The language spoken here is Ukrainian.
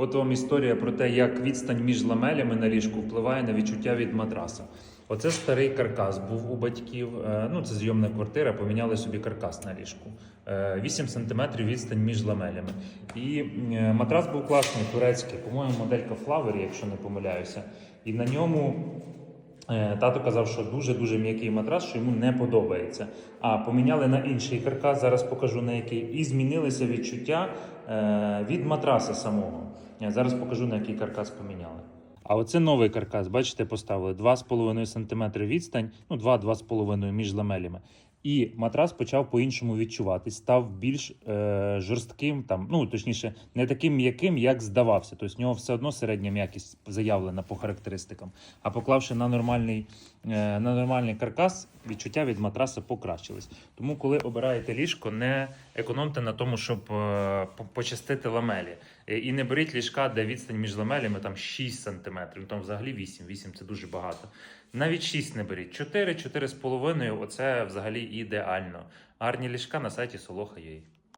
От вам історія про те, як відстань між ламелями на ліжку впливає на відчуття від матраса. Оце старий каркас був у батьків. е, Ну, це зйомна квартира, поміняли собі каркас на ліжку. Е, 8 см відстань між ламелями. І е, матрас був класний, турецький, по-моєму, моделька Flowery, якщо не помиляюся. І на ньому Е, Тато казав, що дуже-дуже м'який матрас, що йому не подобається. А поміняли на інший каркас, зараз покажу на який, і змінилися відчуття е, від матраса самого. Я зараз покажу, на який каркас поміняли. А оце новий каркас, бачите, поставили 2,5 см відстань, ну 2-2,5 між ламелями. І матрас почав по-іншому відчуватись, став більш е, жорстким, там, ну точніше, не таким м'яким, як здавався. Тобто в нього все одно середня м'якість заявлена по характеристикам. А поклавши на нормальний, е, на нормальний каркас, відчуття від матраса покращились. Тому, коли обираєте ліжко, не економте на тому, щоб е, почистити ламелі. Е, І не беріть ліжка, де відстань між ламелями там 6 см, там взагалі 8, 8 це дуже багато. Навіть 6 не беріть. 4, 4,5 оце взагалі ідеально. Гарні ліжка на сайті Soloha.ua.